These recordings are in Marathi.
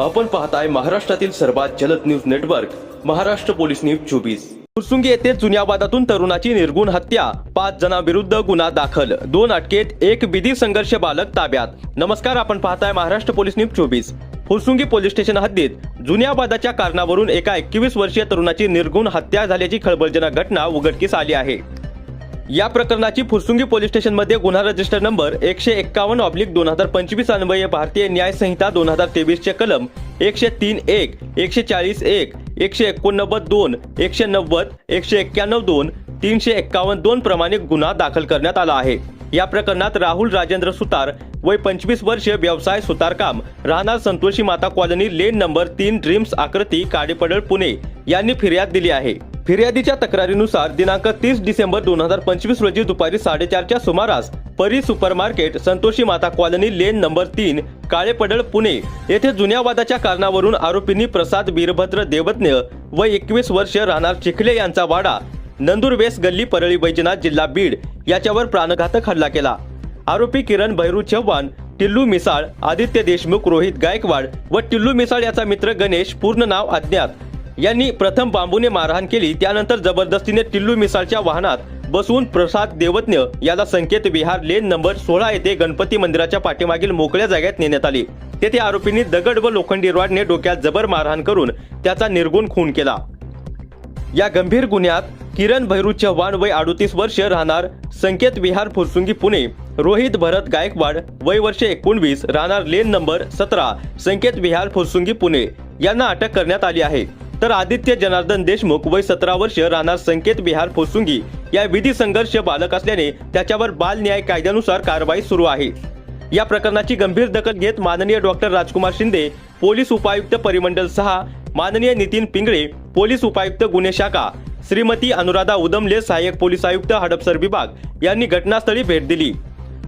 आपण पाहताय महाराष्ट्रातील सर्वात जलद news network Maharashtra police news चोवीस. फुरसुंगी येथे जुन्या वादातून तरुणाची निर्गुण हत्या पाच जणांविरुद्ध गुन्हा दाखल दोन अटकेत एक विधी संघर्ष बालक ताब्यात. नमस्कार आपण पाहताय महाराष्ट्र पोलीस न्यूज चोवीस. फुरसुंगी पोलीस स्टेशन हद्दीत जुन्या वादाच्या कारणावरून एका एकवीस वर्षीय तरुणाची निर्गुण हत्या झाल्याची खळबळजनक घटना उघडकीस आली आहे. या प्रकरणाची फुरसुंगी पोलीस स्टेशनमध्ये गुन्हा रजिस्टर नंबर एकशे एक्कावन्न ऑब्लिक दोन हजार पंचवीस अन्वये भारतीय न्याय संहिता दोन हजार तेवीस चे कलम एकशे तीन एक एकशे चाळीस एक एकशे एकोणनव्वद दोन एकशे नव्वद एकशे एक्क्याण्णव दोन तीनशे एक्कावन्न दोन प्रमाणे गुन्हा दाखल करण्यात आला आहे. या प्रकरणात राहुल राजेंद्र सुतार वय पंचवीस वर्ष व्यवसाय सुतारकाम. राहणार Santoshi Mata colony lane number तीन ड्रीम्स आकृती काडेपडळ पुणे. यांनी फिर्याद दिली आहे. फिर्यादीच्या तक्रारीनुसार दिनांक तीस डिसेंबर दोन हजार पंचवीस रोजी दुपारी साडेचारच्या सुमारास परी सुपरमार्केट संतोषी माता कॉलनी लेन नंबर तीन काळेपडळ पुणे येथे जुन्या वादाच्या कारणावरून आरोपींनी प्रसाद वीरभद्र देवज्ञ व एकवीस वर्ष राहणार चिखले यांचा वाडा नंदुरवेस गल्ली परळी वैजनाथ जिल्हा बीड याच्यावर प्राणघातक हल्ला केला. आरोपी किरण भैरू चव्हाण टिल्लू मिसाळ आदित्य देशमुख रोहित गायकवाड व टिल्लू मिसाळ याचा मित्र गणेश पूर्ण नाव अज्ञात. यांनी प्रथम बांबूने मारहाण केली त्यानंतर जबरदस्तीने टिल्लू मिसाळच्या वाहनात बसवून प्रसाद देवज्ञ याला संकेत विहार लेन नंबर सोळा येथे गणपती मंदिराच्या पाठीमागील मोकळ्या जागेत नेण्यात आली. तेथे आरोपींनी दगड व लोखंडी रॉडने डोक्यात जबर मारहाण करून त्याचा निर्गुण खून केला. या गंभीर गुन्ह्यात किरण भैरू चव्हाण वय अडोतीस वर्ष राहणार संकेत विहार फुरसुंगी पुणे. रोहित भरत गायकवाड वय वर्ष एकोणवीस राहणार लेन नंबर सतरा संकेत विहार फुरसुंगी पुणे. यांना अटक करण्यात आली आहे. तर आदित्य जनार्दन देशमुख वय सतरा वर्ष राहणार संकेत विहार फुरसुंगी. या विधी संघर्ष बालक असल्याने त्याच्यावर बाल न्याय कायद्यानुसार कारवाई सुरू आहे. या प्रकरणाची गंभीर दखल घेत माननीय डॉक्टर राजकुमार शिंदे पोलीस उपायुक्त परिमंडल सहा माननीय नितीन पिंगळे पोलीस उपायुक्त गुन्हे शाखा श्रीमती अनुराधा उदमले सहाय्यक पोलीस आयुक्त हडपसर विभाग यांनी घटनास्थळी भेट दिली.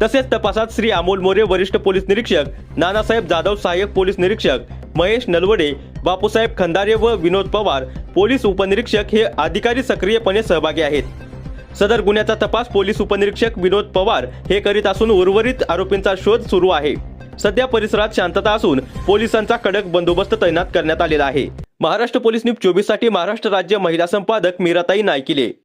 तसेच तपासात श्री अमोल मोरे वरिष्ठ पोलीस निरीक्षक नानासाहेब जाधव सहाय्यक पोलीस निरीक्षक महेश नलवडे बापूसाहेब खंदारे व विनोद पवार पोलीस उपनिरीक्षक हे अधिकारी सक्रियपणे सहभागी आहेत. सदर गुन्ह्याचा तपास पोलीस उपनिरीक्षक विनोद पवार हे करीत असून उर्वरित आरोपींचा शोध सुरू आहे. सध्या परिसरात शांतता असून पोलिसांचा कडक बंदोबस्त तैनात करण्यात आलेला आहे. महाराष्ट्र पोलीस न्यूज चोवीससाठी महाराष्ट्र राज्य महिला संपादक मीराताई नायकिले.